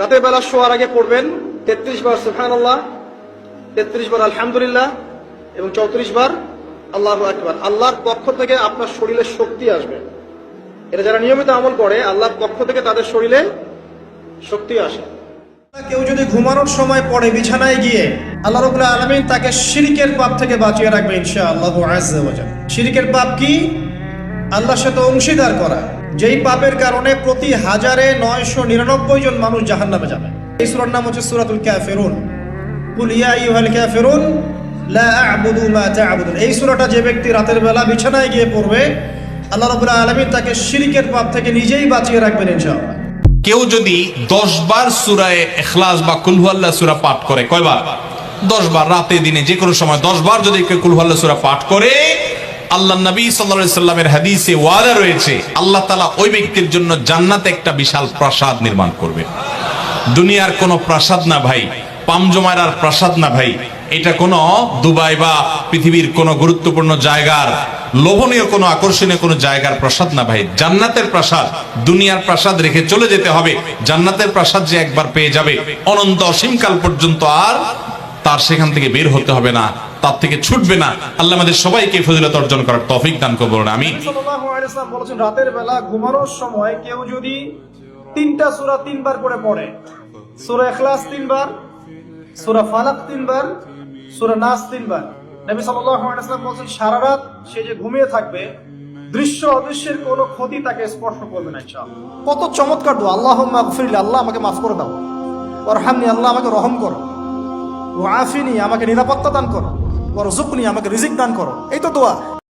রাতের বেলা শোয়ার আগে পড়বেন, তেত্রিশ বার সুফান আল্লাহ তেত্রিশ বার আলহামদুলিল্লাহ, এবং চৌত্রিশ বার আল্লাহ আকবার। আল্লাহর পক্ষ থেকে আপনার শরীরে শক্তি আসবে। এটা যারা নিয়মিত আমল করে, আল্লাহর পক্ষ থেকে তাদের শরীরে শক্তি আসে। কেউ যদি ঘুমানোর সময় পড়ে, বিছানায় গিয়ে, আল্লাহ রবুল্লাহ আলমিন তাকে শিরিকের পাপ থেকে বাঁচিয়ে রাখবে ইনশা আল্লাহ শিরিকের পাপ কি? আল্লাহর সাথে অংশীদার করা। যেই পাপের কারণে প্রতি হাজারে নয়শো নিরানব্বই জন মানুষ জাহান নামে যাবে। এই সুরার নাম হচ্ছে সুরাতুল ক্যাফেরুন এই সূরাটা যে ব্যক্তি রাতের বেলা বিছানায় গিয়ে পড়বে, আল্লাহ রাব্বুল আলামিন তাকে শিরকের পাপ থেকে নিজেই বাঁচিয়ে রাখবেন ইনশাআল্লাহ। কেউ যদি দশ বার সুরায় এখলাস বা কুলহুয়াল্লাহ সুরা পাঠ করে, কয়বার? দশ বার, রাতে, দিনে যে কোনো সময় দশ বার যদি কেউ কুলহুয়াল্লাহ সুরা পাঠ করে আল্লাহ নবী সাল্লা সাল্লামের হাদিসে ওয়াদা রয়েছে, আল্লাহ তালা ওই ব্যক্তির জন্য জান্নাতে একটা বিশাল প্রাসাদ নির্মাণ করবে। দুনিয়ার কোনো প্রাসাদ না ভাই পামজমায়রার প্রাসাদ না ভাই, এটা কোনো দুবাই বা পৃথিবীর কোনো গুরুত্বপূর্ণ জায়গার, লোভনীয় কোনো আকর্ষণীয় কোনো জায়গার প্রাসাদ না ভাই। জান্নাতের প্রাসাদ, দুনিয়ার প্রাসাদ রেখে চলে যেতে হবে। জান্নাতের প্রাসাদ যে একবার পেয়ে যাবে, অনন্ত অসীমকাল পর্যন্ত আর তার সেখান থেকে বের হতে হবে না তার থেকে ছুটবে না। আল্লাহ আমাদের সবাইকে ফজিলত অর্জন করার তৌফিক দান করব আমি বলেছেন রাতের বেলা ঘুমানোর সময় কেউ যদি তিনটা সুরা তিনবার করে পড়ে সুরা এখলাস তিনবার সুরা ফালাক তিনবার সুরা নাস তিনবার নবী সাল্লাল্লাহু আলাইহি ওয়াসাল্লাম বলেছেন সারা রাত সে যে ঘুমিয়ে থাকবে দৃশ্য অদৃশ্যের কোনো ক্ষতি তাকে স্পর্শ করবে না কত চমৎকার আল্লাহুম্মা গফিরলি আল্লাহ আমাকে মাফ করে দাও। ওয়ারহামনি আল্লাহ আমাকে রহম করো। ওয়াফিনি আমাকে নিরাপত্তা দান করো। ওয়ারজুকনি আমাকে রিজিক দান করো। এই তো দোয়া।